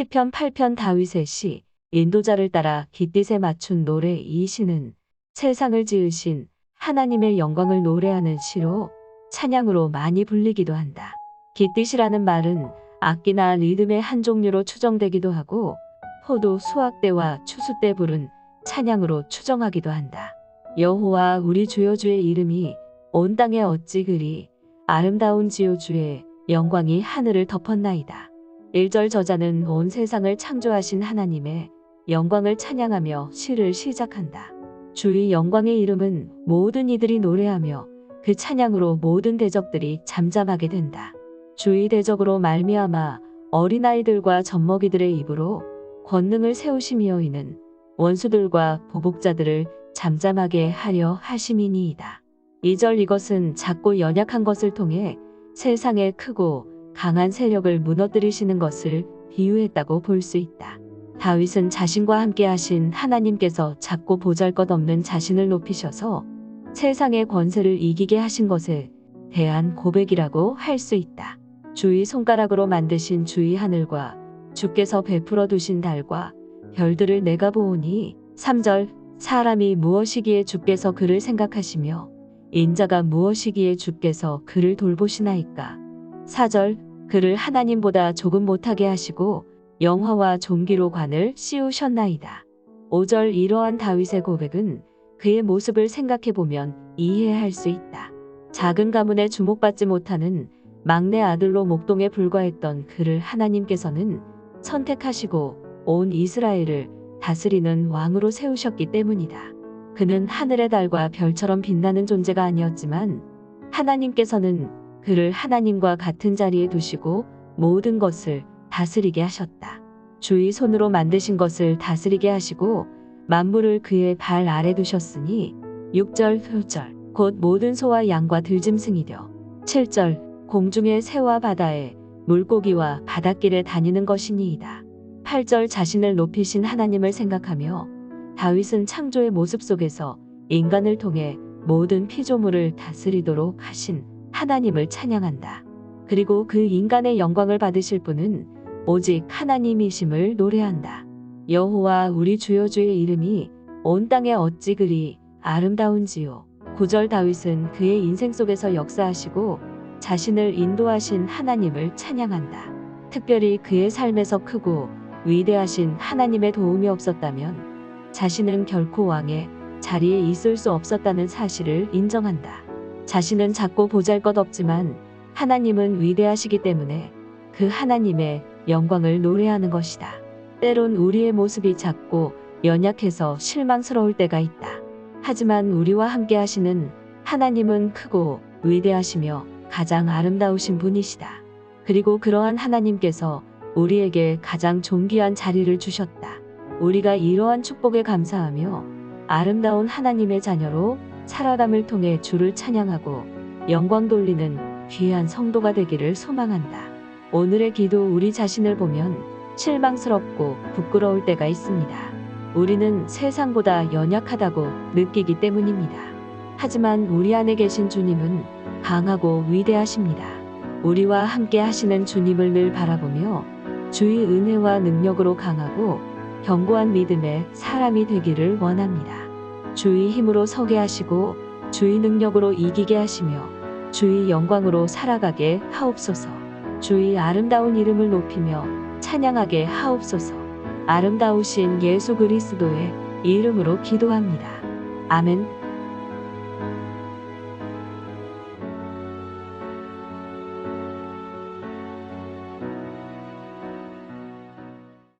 시편 8편 다윗의 시 인도자를 따라 깃딧에 맞춘 노래 이 시는 세상을 지으신 하나님의 영광을 노래하는 시로 찬양으로 많이 불리기도 한다. 깃딧이라는 말은 악기나 리듬의 한 종류로 추정되기도 하고 포도 수확 때와 추수 때 부른 찬양으로 추정하기도 한다. 여호와 우리 주여 주의 이름이 온 땅에 어찌 그리 아름다운 지요 주의 영광이 하늘을 덮었나이다. 1절 저자는 온 세상을 창조하신 하나님의 영광을 찬양하며 시를 시작한다. 주의 영광의 이름은 모든 이들이 노래하며 그 찬양으로 모든 대적들이 잠잠하게 된다. 주의 대적으로 말미암아 어린아이들과 젖먹이들의 입으로 권능을 세우시며 이는 원수들과 보복자들을 잠잠하게 하려 하심이니이다. 2절 이것은 작고 연약한 것을 통해 세상의 크고 강한 세력을 무너뜨리시는 것을 비유했다고 볼 수 있다. 다윗은 자신과 함께 하신 하나님께서 작고 보잘것없는 자신을 높이셔서 세상의 권세를 이기게 하신 것에 대한 고백이라고 할 수 있다. 주의 손가락으로 만드신 주의 하늘과 주께서 베풀어 두신 달과 별들을 내가 보오니 3절 사람이 무엇이기에 주께서 그를 생각하시며 인자가 무엇이기에 주께서 그를 돌보시나이까 4절 그를 하나님보다 조금 못하게 하시고 영화와 종기로 관을 씌우셨나이다. 5절 이러한 다윗의 고백은 그의 모습을 생각해 보면 이해할 수 있다. 작은 가문에 주목받지 못하는 막내 아들로 목동에 불과했던 그를 하나님께서는 선택하시고 온 이스라엘을 다스리는 왕으로 세우셨기 때문이다. 그는 하늘의 달과 별처럼 빛나는 존재가 아니었지만 하나님께서는 그를 하나님과 같은 자리에 두시고 모든 것을 다스리게 하셨다. 주의 손으로 만드신 것을 다스리게 하시고 만물을 그의 발 아래 두셨으니 6절, 9절 곧 모든 소와 양과 들짐승이려 7절 공중의 새와 바다에 물고기와 바닷길에 다니는 것이니이다. 8절 자신을 높이신 하나님을 생각하며 다윗은 창조의 모습 속에서 인간을 통해 모든 피조물을 다스리도록 하신 하나님을 찬양한다. 그리고 그 인간의 영광을 받으실 분은 오직 하나님이심을 노래한다. 여호와 우리 주여 주의 이름이 온 땅에 어찌 그리 아름다운지요. 9절 다윗은 그의 인생 속에서 역사하시고 자신을 인도하신 하나님을 찬양한다. 특별히 그의 삶에서 크고 위대하신 하나님의 도움이 없었다면 자신은 결코 왕의 자리에 있을 수 없었다는 사실을 인정한다. 자신은 작고 보잘 것 없지만 하나님은 위대하시기 때문에 그 하나님의 영광을 노래하는 것이다. 때론 우리의 모습이 작고 연약해서 실망스러울 때가 있다. 하지만 우리와 함께 하시는 하나님은 크고 위대하시며 가장 아름다우신 분이시다. 그리고 그러한 하나님께서 우리에게 가장 존귀한 자리를 주셨다. 우리가 이러한 축복에 감사하며 아름다운 하나님의 자녀로 살아감을 통해 주를 찬양하고 영광 돌리는 귀한 성도가 되기를 소망한다. 오늘의 기도 우리 자신을 보면 실망스럽고 부끄러울 때가 있습니다. 우리는 세상보다 연약하다고 느끼기 때문입니다. 하지만 우리 안에 계신 주님은 강하고 위대하십니다. 우리와 함께 하시는 주님을 늘 바라보며 주의 은혜와 능력으로 강하고 견고한 믿음의 사람이 되기를 원합니다. 주의 힘으로 서게 하시고 주의 능력으로 이기게 하시며 주의 영광으로 살아가게 하옵소서. 주의 아름다운 이름을 높이며 찬양하게 하옵소서. 아름다우신 예수 그리스도의 이름으로 기도합니다. 아멘.